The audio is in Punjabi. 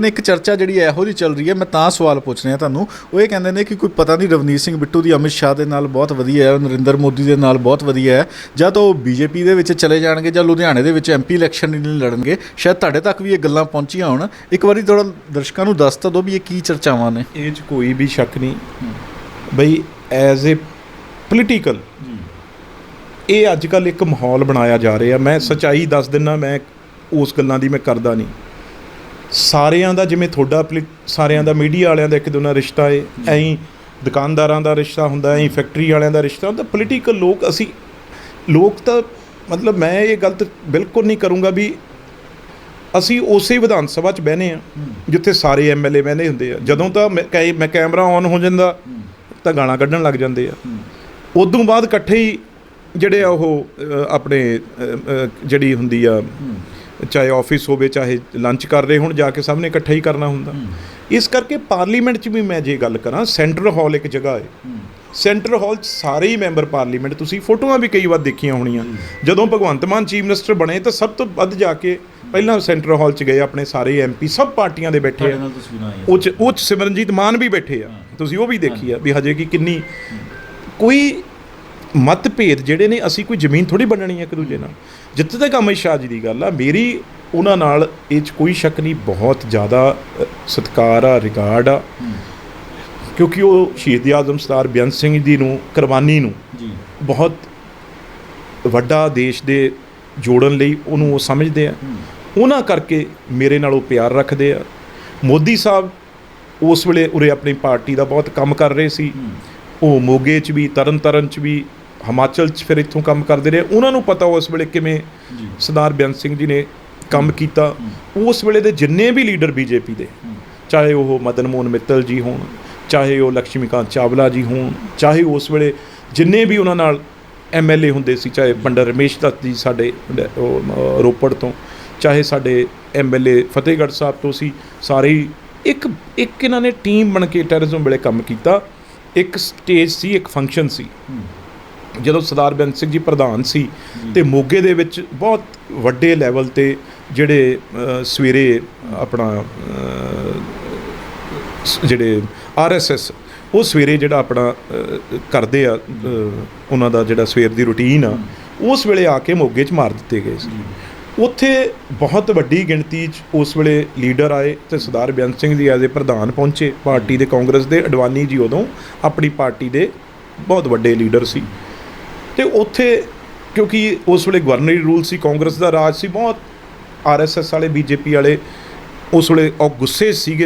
ਨੇ ਇੱਕ ਚਰਚਾ ਜਿਹੜੀ ਇਹੋ ਜਿਹੀ ਚੱਲ ਰਹੀ ਹੈ, ਮੈਂ ਤਾਂ ਸਵਾਲ ਪੁੱਛ ਰਿਹਾ ਤੁਹਾਨੂੰ। ਉਹ ਇਹ ਕਹਿੰਦੇ ਨੇ ਕਿ ਕੋਈ ਪਤਾ ਨਹੀਂ ਰਵਨੀਤ ਸਿੰਘ ਬਿੱਟੂ ਦੀ ਅਮਿਤ ਸ਼ਾਹ ਦੇ ਨਾਲ ਬਹੁਤ ਵਧੀਆ ਹੈ, ਨਰਿੰਦਰ ਮੋਦੀ ਦੇ ਨਾਲ ਬਹੁਤ ਵਧੀਆ ਹੈ, ਜਾਂ ਤਾਂ ਉਹ ਬੀਜੇਪੀ ਦੇ ਵਿੱਚ ਚਲੇ ਜਾਣਗੇ ਜਾਂ ਲੁਧਿਆਣੇ ਦੇ ਵਿੱਚ ਐਮਪੀ ਇਲੈਕਸ਼ਨ ਨਹੀਂ ਲੜਨਗੇ। ਸ਼ਾਇਦ ਤੁਹਾਡੇ ਤੱਕ ਵੀ ਇਹ ਗੱਲਾਂ ਪਹੁੰਚੀਆਂ ਹੋਣ। ਇੱਕ ਵਾਰੀ ਥੋੜਾ ਦਰਸ਼ਕਾਂ ਨੂੰ ਦੱਸ ਤਾਂ ਦਿਓ ਵੀ ਇਹ ਕੀ ਚਰਚਾਵਾਂ ਨੇ। ਇਹ 'ਚ ਕੋਈ ਵੀ ਸ਼ੱਕ ਨਹੀਂ। ਬਈ ਐਜ਼ ਅ ਪੋਲੀਟੀਕਲ ਇਹ ਅੱਜ ਕੱਲ ਇੱਕ ਮਾਹੌਲ ਬਣਾਇਆ ਜਾ ਰਿਹਾ। ਮੈਂ ਸਚਾਈ ਦੱਸ ਦਿੰਨਾ, ਮੈਂ ਉਸ ਗੱਲਾਂ ਦੀ ਮੈਂ ਕਰਦਾ ਨਹੀਂ। ਸਾਰਿਆਂ ਦਾ, ਜਿਵੇਂ ਤੁਹਾਡਾ ਪੋਲੀ- ਸਾਰਿਆਂ ਦਾ ਮੀਡੀਆ ਵਾਲਿਆਂ ਦਾ ਇੱਕ ਦੂਜੇ ਰਿਸ਼ਤਾ ਏ ਐਂ ਦੁਕਾਨਦਾਰਾਂ ਦਾ ਰਿਸ਼ਤਾ ਹੁੰਦਾ ਐਂ ਫੈਕਟਰੀ ਵਾਲਿਆਂ ਦਾ ਰਿਸ਼ਤਾ ਹੁੰਦਾ ਪੋਲੀਟੀਕਲ ਲੋਕ ਅਸੀਂ, ਲੋਕ ਤਾਂ ਮਤਲਬ ਮੈਂ ਇਹ ਗਲਤ ਬਿਲਕੁਲ ਨਹੀਂ ਕਰੂੰਗਾ ਵੀ ਅਸੀਂ ਉਸੇ ਵਿਧਾਨ ਸਭਾ 'ਚ ਬਹਿਨੇ ਆ, ਜਿੱਥੇ ਸਾਰੇ ਐਮਐਲਏ ਬਹਿੰਦੇ ਹੁੰਦੇ ਆ। ਜਦੋਂ ਤਾਂ ਮੈਂ ਕੈ- ਮੈਂ ਕੈਮਰਾ ਔਨ ਹੋ ਜਾਂਦਾ, ਤਾਂ ਗਾਣਾ ਕੱਢਣ ਲੱਗ ਜਾਂਦੇ ਆ। ਉਦੋਂ ਬਾਅਦ ਇਕੱਠੇ ਹੀ ਜਿਹੜੇ ਆ ਉਹ ਆਪਣੇ ਜਿਹੜੀ ਹੁੰਦੀ ਆ ਚਾਹੇ ਆਫਿਸ ਹੋਵੇ ਚਾਹੇ ਲੰਚ ਕਰ ਰਹੇ ਹੋਣ ਜਾ ਕੇ ਸਭ ਨੇ ਇਕੱਠਾ ਹੀ ਕਰਨਾ ਹੁੰਦਾ। ਇਸ ਕਰਕੇ ਪਾਰਲੀਮੈਂਟ 'ਚ ਵੀ ਮੈਂ ਜੇ ਗੱਲ ਕਰਾਂ ਸੈਂਟਰਲ ਹਾਲ ਇੱਕ ਜਗ੍ਹਾ ਹੈ। ਸੈਂਟਰਲ ਹਾਲ 'ਚ ਸਾਰੇ ਹੀ ਮੈਂਬਰ ਪਾਰਲੀਮੈਂਟ ਤੁਸੀਂ ਫੋਟੋਆਂ ਵੀ ਕਈ ਵਾਰ ਦੇਖੀਆਂ ਹੋਣੀਆਂ। ਜਦੋਂ ਭਗਵੰਤ ਮਾਨ ਚੀਫ ਮਿਨਿਸਟਰ ਬਣੇ ਤਾਂ ਸਭ ਤੋਂ ਵੱਧ ਜਾ ਕੇ ਪਹਿਲਾਂ ਸੈਂਟਰਲ ਹਾਲ 'ਚ ਗਏ ਆਪਣੇ ਸਾਰੇ ਐਮਪੀ ਸਭ ਪਾਰਟੀਆਂ ਦੇ ਬੈਠੇ ਆ। ਉਹ 'ਚ ਉਹ 'ਚ ਸਿਮਰਨਜੀਤ ਮਾਨ ਵੀ ਬੈਠੇ ਆ। ਤੁਸੀਂ ਉਹ ਵੀ ਦੇਖੀ ਆ ਵੀ ਹਜੇ ਕੀ ਕਿੰਨੀ ਕੋਈ ਮਤਭੇਦ ਜਿਹੜੇ ਨੇ ਅਸੀਂ ਕੋਈ ਜ਼ਮੀਨ ਥੋੜੀ ਵੰਡਣੀ ਹੈ ਇੱਕ ਦੂਜੇ ਨਾਲ। ਜਿੱਥੇ ਤੱਕ ਅਮਿਤ ਸ਼ਾਹ ਜੀ ਦੀ ਗੱਲ ਆ ਮੇਰੀ ਉਹਨਾਂ ਨਾਲ ਇਹ 'ਚ ਕੋਈ ਸ਼ੱਕ ਨਹੀਂ ਬਹੁਤ ਜ਼ਿਆਦਾ ਸਤਿਕਾਰ ਆ ਰਿਗਾਰਡ ਆ। ਕਿਉਂਕਿ ਉਹ ਸ਼ਹੀਦ ਆਜ਼ਮ ਸਰਦਾਰ ਬੇਅੰਤ ਸਿੰਘ ਜੀ ਨੂੰ ਕੁਰਬਾਨੀ ਨੂੰ ਜੀ। ਬਹੁਤ ਵੱਡਾ ਦੇਸ਼ ਦੇ ਜੋੜਨ ਲਈ ਉਹਨੂੰ ਉਹ ਸਮਝਦੇ ਆ। ਉਹਨਾਂ ਕਰਕੇ ਮੇਰੇ ਨਾਲ ਉਹ ਪਿਆਰ ਰੱਖਦੇ ਆ। ਮੋਦੀ ਸਾਹਿਬ ਉਸ ਵੇਲੇ ਉਰੇ ਆਪਣੀ ਪਾਰਟੀ ਦਾ ਬਹੁਤ ਕੰਮ ਕਰ ਰਹੇ ਸੀ। ਉਹ ਮੋਗੇ 'ਚ ਵੀ ਤਰਨਤਾਰਨ 'ਚ ਵੀ ਹਿਮਾਚਲ 'ਚ ਫਿਰ ਇੱਥੋਂ ਕੰਮ ਕਰਦੇ ਰਹੇ। ਉਹਨਾਂ ਨੂੰ ਪਤਾ ਉਸ ਵੇਲੇ ਕਿਵੇਂ ਸਰਦਾਰ ਬੇਅੰਤ ਸਿੰਘ ਜੀ ਨੇ ਕੰਮ ਕੀਤਾ। ਉਸ ਵੇਲੇ ਦੇ ਜਿੰਨੇ ਵੀ ਲੀਡਰ ਬੀਜੇਪੀ ਦੇ ਚਾਹੇ ਉਹ ਮਦਨ ਮੋਹਨ ਮਿੱਤਲ ਜੀ ਹੋਣ ਚਾਹੇ ਉਹ ਲక్ష్ਮੀਕਾਂਤ ਚਾਵਲਾ ਜੀ ਹੋਣ ਚਾਹੇ ਉਸ ਵੇਲੇ ਜਿੰਨੇ ਵੀ ਉਹਨਾਂ ਨਾਲ ਐਮਐਲਏ ਹੁੰਦੇ ਸੀ ਚਾਹੇ ਪੰਡਰ ਰਮੇਸ਼ ਦੱਤ ਜੀ ਸਾਡੇ ਰੋਪੜ ਤੋਂ ਚਾਹੇ ਸਾਡੇ ਐਮਐਲਏ ਫਤਿਹਗੜ੍ਹ ਸਾਹਿਬ ਤੋਂ ਸੀ ਸਾਰੇ ਇੱਕ ਇੱਕ ਇਹਨਾਂ ਨੇ ਟੀਮ ਬਣ ਕੇ ਟੈਰਰਿਜ਼ਮ ਵੇਲੇ ਕੰਮ ਕੀਤਾ। ਇੱਕ ਸਟੇਜ ਸੀ ਇੱਕ ਫੰਕਸ਼ਨ ਸੀ। ਜਦੋਂ ਸਰਦਾਰ ਬੇਅੰਤ ਸਿੰਘ ਜੀ ਪ੍ਰਧਾਨ ਸੀ ਤੇ ਮੋਗੇ ਦੇ ਵਿੱਚ ਬਹੁਤ ਵੱਡੇ ਲੈਵਲ ਤੇ ਜਿਹੜੇ ਸਵੇਰੇ ਆਪਣਾ ਸ- ਜਿਹੜੇ ਆਰਐਸਐਸ ਉਹ ਸਵੇਰੇ ਜਿਹੜਾ ਆਪਣਾ ਕਰਦੇ ਆ ਉਹਨਾਂ ਦਾ ਜਿਹੜਾ ਸਵੇਰ ਦੀ ਰੁਟੀਨ ਆ, ਉਸ ਵੇਲੇ ਆ ਕੇ ਮੋਗੇ 'ਚ ਮਾਰ ਦਿੱਤੇ ਗਏ ਸੀ। ਉੱਥੇ ਬਹੁਤ ਵੱਡੀ ਗਿਣਤੀ 'ਚ ਉਸ ਵੇਲੇ ਲੀਡਰ ਆਏ ਤੇ ਸਰਦਾਰ ਬੇਅੰਤ ਸਿੰਘ ਜੀ ਐਜ਼ ਏ ਪ੍ਰਧਾਨ ਪਹੁੰਚੇ। ਪਾਰਟੀ ਦੇ ਕਾਂਗਰਸ ਦੇ ਅਡਵਾਨੀ ਜੀ ਉਦੋਂ ਆਪਣੀ ਪਾਰਟੀ ਦੇ ਬਹੁਤ ਵੱਡੇ ਲੀਡਰ ਸੀ। ਤੇ ਉੱਥੇ, ਕਿਉਂਕਿ ਉਸ ਵੇਲੇ ਗਵਰਨਰੀ ਰੂਲ ਸੀ, ਕਾਂਗਰਸ ਦਾ ਰਾਜ ਸੀ, ਬਹੁਤ ਆਰਐਸਐਸ ਵਾਲੇ ਬੀਜੇਪੀ ਵਾਲੇ ਉਸ ਵੇਲੇ ਉਹ ਗੁੱਸੇ ਸੀਗੇ